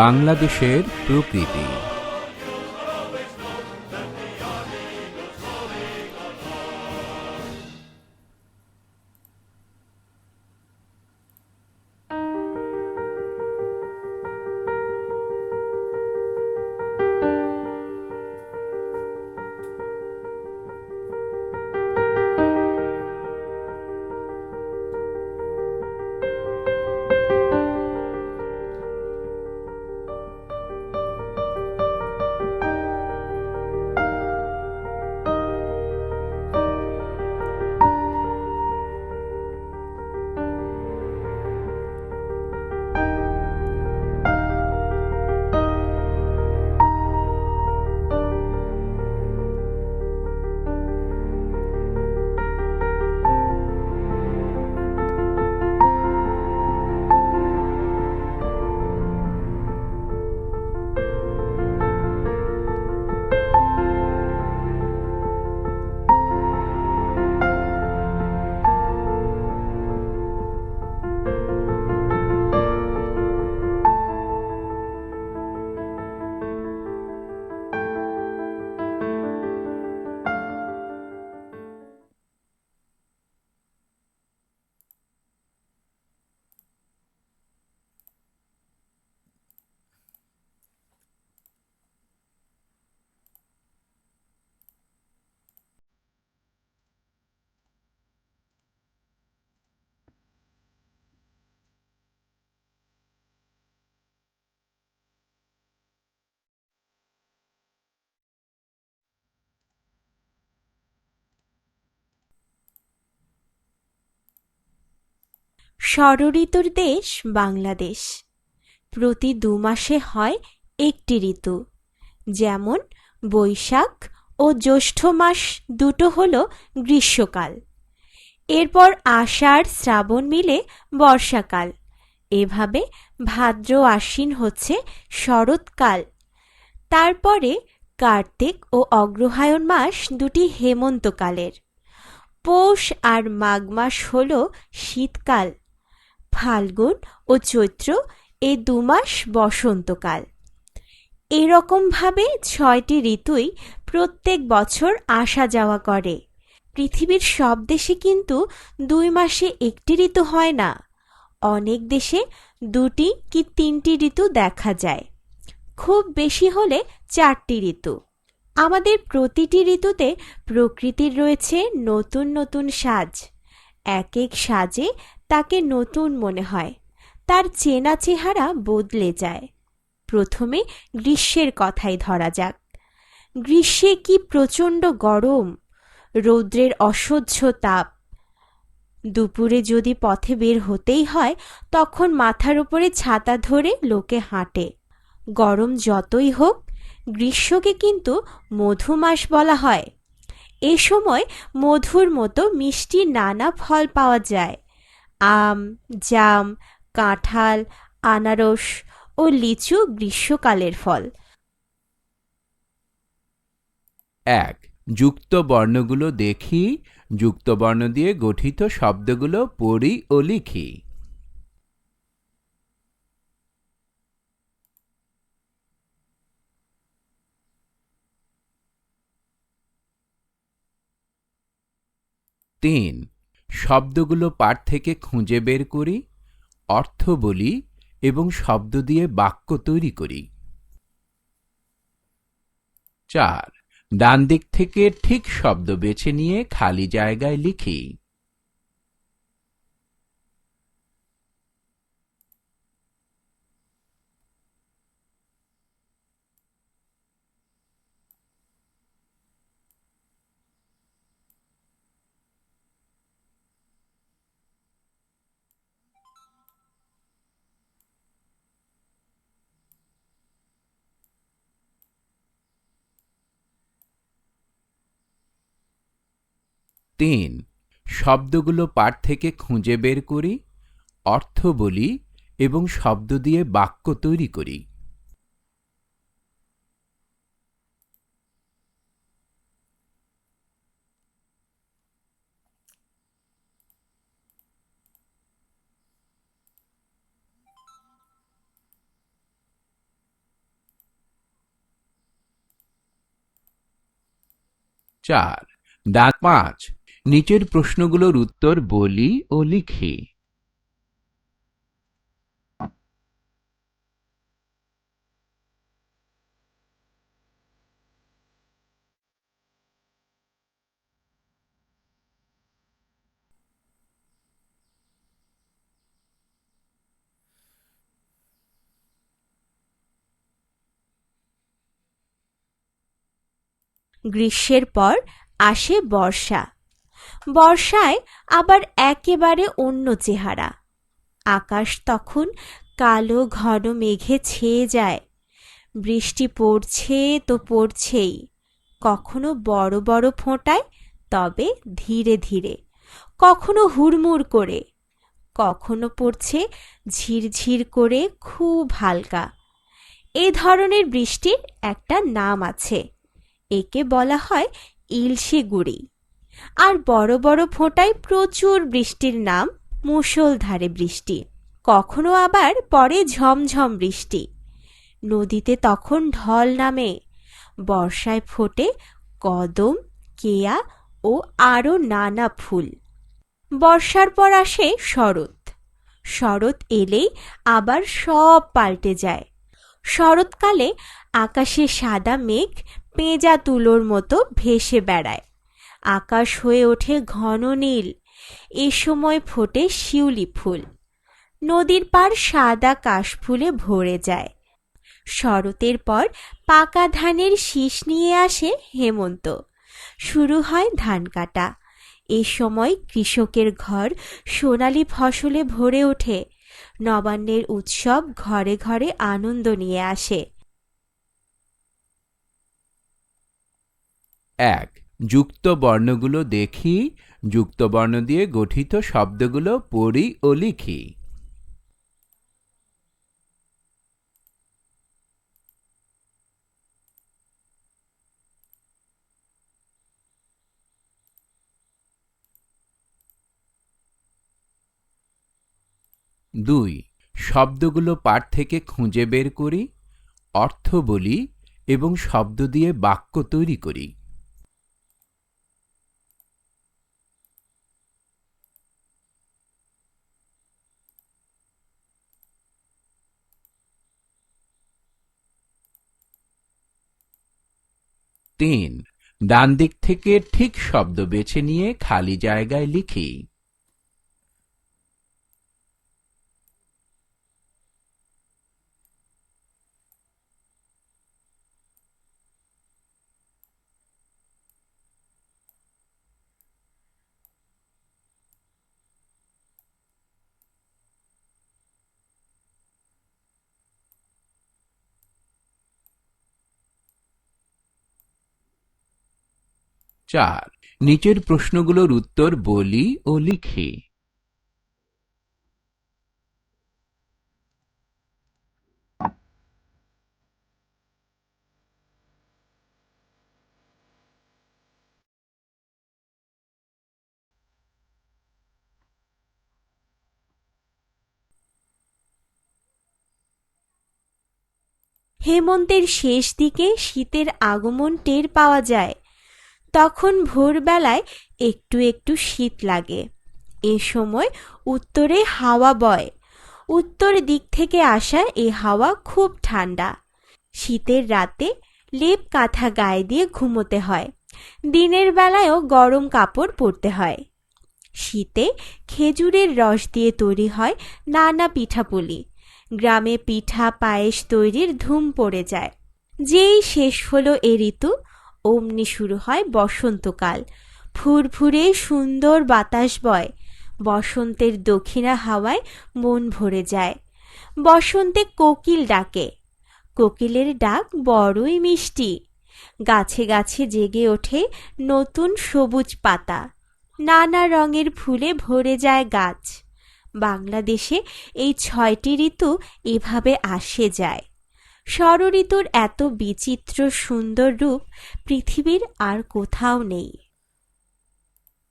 বাংলাদেশের প্রকৃতি। ষড়ঋতুর দেশ বাংলাদেশ। প্রতি দু মাসে হয় একটি ঋতু। যেমন, বৈশাখ ও জ্যৈষ্ঠ মাস দুটো হল গ্রীষ্মকাল। এরপর আষাঢ় শ্রাবণ মিলে বর্ষাকাল। এভাবে ভাদ্র আশ্বিন হচ্ছে শরৎকাল। তারপরে কার্তিক ও অগ্রহায়ণ মাস দুটি হেমন্তকালের। পৌষ আর মাঘ মাস হল শীতকাল। ফাল্গুন ও চৈত্র এই দু মাস বসন্তকাল। এরকমভাবে ছয়টি ঋতুই প্রত্যেক বছর আসা যাওয়া করে। পৃথিবীর সব দেশে কিন্তু দুই মাসে একটি ঋতু হয় না। অনেক দেশে দুটি কি তিনটি ঋতু দেখা যায়। খুব বেশি হলে চারটি ঋতু। আমাদের প্রতিটি ঋতুতে প্রকৃতির রয়েছে নতুন নতুন সাজ। এক এক সাজে তাকে নতুন মনে হয়। তার চেনা চেহারা বদলে যায়। প্রথমে গ্রীষ্মের কথাই ধরা যাক। গ্রীষ্মে কি প্রচণ্ড গরম, রৌদ্রের অসহ্য তাপ। দুপুরে যদি পথে বের হতেই হয়, তখন মাথার উপরে ছাতা ধরে লোকে হাঁটে। গরম যতই হোক, গ্রীষ্মকে কিন্তু মধুমাস বলা হয়। এ সময় মধুর মতো মিষ্টি নানা ফল পাওয়া যায়। আম, জাম, কাঁঠাল, আনারস ও লিচু গ্রীষ্মকালের ফল। এক, যুক্ত বর্ণগুলো দেখি, যুক্ত বর্ণ দিয়ে গঠিত শব্দগুলো পড়ি ও লিখি। তিন শব্দগুলো পাঠ থেকে খুঁজে বের করি, অর্থ বলি এবং শব্দ দিয়ে বাক্য তৈরি করি। চার ডান দিক থেকে ঠিক শব্দ বেছে নিয়ে খালি জায়গায় লিখি। তিন, শব্দগুলো পাঠ থেকে খুঁজে বের করি, অর্থ বলি এবং শব্দ দিয়ে বাক্য তৈরি করি। চার ডাক পাঁচ নিচের প্রশ্নগুলোর উত্তর বলি ও লিখি। গ্রীষ্মের পর আসে বর্ষা। বর্ষায় আবার একেবারে অন্য চেহারা। আকাশ তখন কালো ঘন মেঘে ছেয়ে যায়। বৃষ্টি পড়ছে তো পড়ছেই। কখনো বড় বড় ফোঁটায়, তবে ধীরে ধীরে। কখনো হুড়মুড় করে। কখনো পড়ছে ঝিরঝির করে খুব হালকা। এ ধরনের বৃষ্টির একটা নাম আছে। একে বলা হয় ইলশে গুড়ি। আর বড় বড় ফোঁটায় প্রচুর বৃষ্টির নাম মুষলধারে বৃষ্টি। কখনো আবার পরে ঝমঝম বৃষ্টি। নদীতে তখন ঢল নামে। বর্ষায় ফোটে কদম, কেয়া ও আরও নানা ফুল। বর্ষার পর আসে শরৎ। শরৎ এলেই আবার সব পাল্টে যায়। শরৎকালে আকাশে সাদা মেঘ, পেঁজা তুলোর মতো ভেসে বেড়ায়। আকাশ হয়ে ওঠে ঘন নীল। এ সময় ফোটে শিউলি ফুল। নদীর পার সাদা কাশফুলে ভরে যায়। শরতের পর পাকা ধানের শীষ নিয়ে আসে হেমন্ত। শুরু হয় ধান কাটা। এ সময় কৃষকের ঘর সোনালি ফসলে ভরে ওঠে। নবান্নের উৎসব ঘরে ঘরে আনন্দ নিয়ে আসে। এক যুক্ত বর্ণগুলো দেখি, যুক্ত বর্ণ দিয়ে গঠিত শব্দগুলো পড়ি ও লিখি। দুই, শব্দগুলো পাঠ থেকে খুঁজে বের করি, অর্থ বলি এবং শব্দ দিয়ে বাক্য তৈরি করি। তিন। ডান দিক থেকে ঠিক শব্দ বেছে নিয়ে খালি জায়গায় লিখি। চার। নিচের প্রশ্নগুলোর উত্তর বলি ও লিখি। হেমন্তের শেষ দিকে শীতের আগমন টের পাওয়া যায়। তখন ভোরবেলায় একটু একটু শীত লাগে। এ সময় উত্তরে হাওয়া বয়। উত্তর দিক থেকে আসা এ হাওয়া খুব ঠান্ডা। শীতের রাতে লেপ কাঁথা গায়ে দিয়ে ঘুমোতে হয়। দিনের বেলায়ও গরম কাপড় পরতে হয়। শীতে খেজুরের রস দিয়ে তৈরি হয় নানা পিঠাপুলি। গ্রামে পিঠা পায়েস তৈরির ধুম পড়ে যায়। যেই শেষ হলো এ ঋতু অমনি শুরু হয় বসন্তকাল। ফুরফুরে সুন্দর বাতাস বয়। বসন্তের দক্ষিণা হাওয়ায় মন ভরে যায়। বসন্তে কোকিল ডাকে। কোকিলের ডাক বড়ই মিষ্টি। গাছে গাছে জেগে ওঠে নতুন সবুজ পাতা। নানা রঙের ফুলে ভরে যায় গাছ। বাংলাদেশে এই ছয়টি ঋতু এভাবে আসে যায়। ষড়ঋতুর এত বিচিত্র সুন্দর রূপ পৃথিবীর আর কোথাও নেই।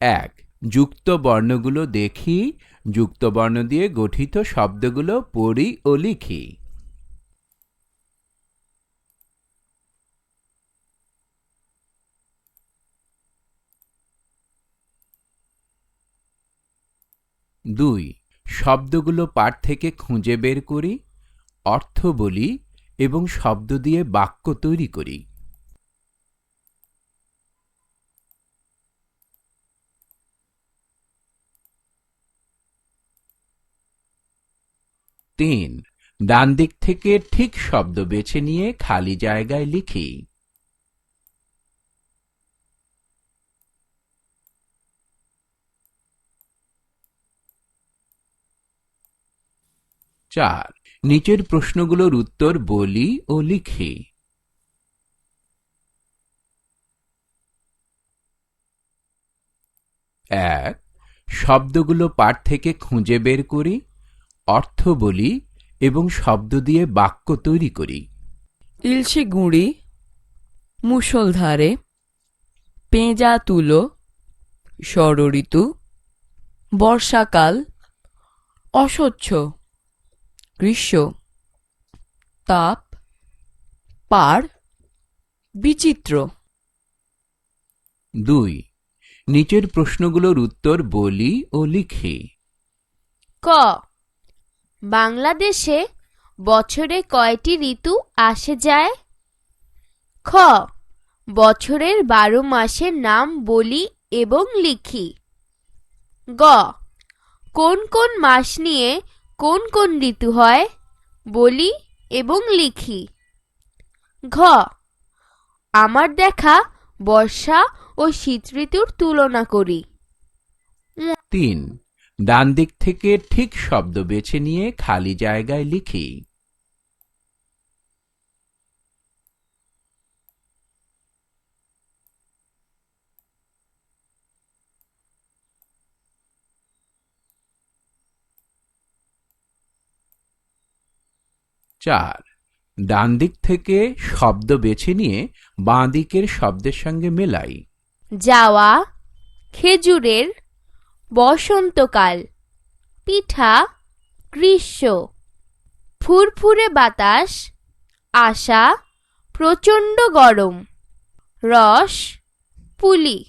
এক, যুক্ত বর্ণগুলো দেখি, যুক্ত বর্ণ দিয়ে গঠিত শব্দগুলো পড়ি ও লিখি। দুই, শব্দগুলো পাঠ থেকে খুঁজে বের করি, অর্থ বলি এবং শব্দ দিয়ে বাক্য তৈরি করি। তিন, ডান দিক থেকে ঠিক শব্দ বেছে নিয়ে খালি জায়গায় লিখি। চার নিচের প্রশ্নগুলোর উত্তর বলি ও লিখি। এক, শব্দগুলো পাঠ থেকে খুঁজে বের করি, অর্থ বলি এবং শব্দ দিয়ে বাক্য তৈরি করি। ইলশে গুঁড়ি মুষলধারে পেঁজা তুলো ষড়ঋতু বর্ষাকাল, অস্বচ্ছ। গ্রীষ্ম তাপ পার বিচিত্র। দুই নিচের প্রশ্নগুলোর উত্তর বলি ও লিখি। ক বাংলাদেশে বছরে কয়টি ঋতু আসে যায়? খ বছরের বারো মাসের নাম বলি এবং লিখি। গ কোন কোন মাস নিয়ে কোন কোন ঋতু হয়? বলি এবং লিখি। ঘ। আমার দেখা বর্ষা ও শীত ঋতুর তুলনা করি। তিন। ডান দিক থেকে ঠিক শব্দ বেছে নিয়ে খালি জায়গায় লিখি। চার। ডান দিক থেকে শব্দ বেছে নিয়ে বাঁ দিকের শব্দের সঙ্গে মেলাই। যাওয়া খেজুরের বসন্তকাল পিঠা গ্রীষ্ম ফুরফুরে বাতাস আশা প্রচণ্ড গরম রস পুলি।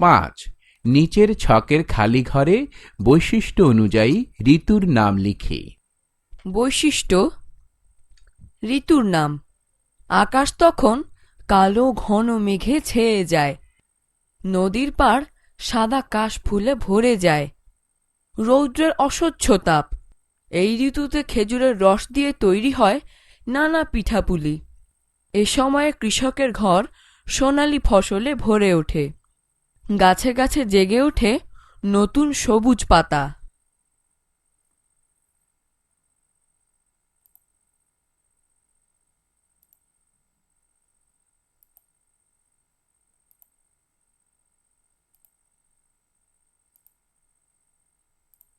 পাঁচ। নিচের ছকের খালি ঘরে বৈশিষ্ট্য অনুযায়ী ঋতুর নাম লিখি। বৈশিষ্ট্য, ঋতুর নাম। আকাশ তখন কালো, ঘন মেঘে ছেয়ে যায়। নদীর পাড় সাদা কাশ ফুলে ভরে যায়। রৌদ্রের অসহ্য তাপ। এই ঋতুতে খেজুরের রস দিয়ে তৈরি হয় নানা পিঠাপুলি। এ সময়ে কৃষকের ঘর সোনালি ফসলে ভরে ওঠে। গাছে গাছে জেগে ওঠে নতুন সবুজ পাতা।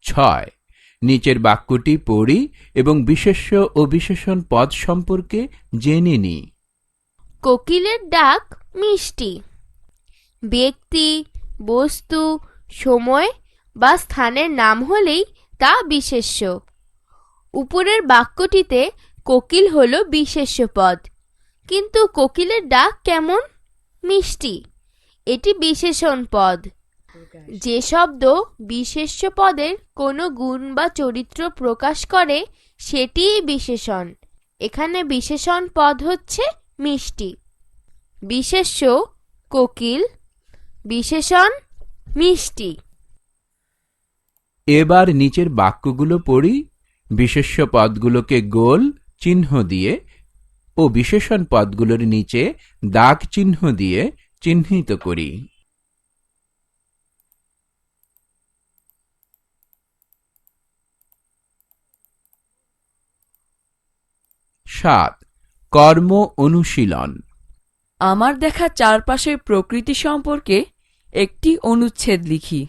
ছয়। নিচের বাক্যটি পড়ি এবং বিশেষ্য ও বিশেষণ পদ সম্পর্কে জেনে নিই কোকিলের ডাক মিষ্টি। ব্যক্তি, বস্তু, সময় বা স্থানের নাম হলেই তা বিশেষ্য। উপরের বাক্যটিতে কোকিল হল বিশেষ্য পদ। কিন্তু কোকিলের ডাক কেমন? মিষ্টি। এটি বিশেষণ পদ। যে শব্দ বিশেষ্য পদের কোনো গুণ বা চরিত্র প্রকাশ করে, সেটিই বিশেষণ। এখানে বিশেষণ পদ হচ্ছে মিষ্টি। বিশেষ্য, কোকিল বিশেষণ মিষ্টি। এবার নিচের বাক্যগুলো পড়ি বিশেষ্য পদগুলোকে গোল চিহ্ন দিয়ে ও বিশেষণ পদগুলোর নিচে দাগ চিহ্ন দিয়ে চিহ্নিত করি। সাত কর্ম অনুশীলন। আমার দেখা চারপাশের প্রকৃতি সম্পর্কে একটি অনুচ্ছেদ লিখি।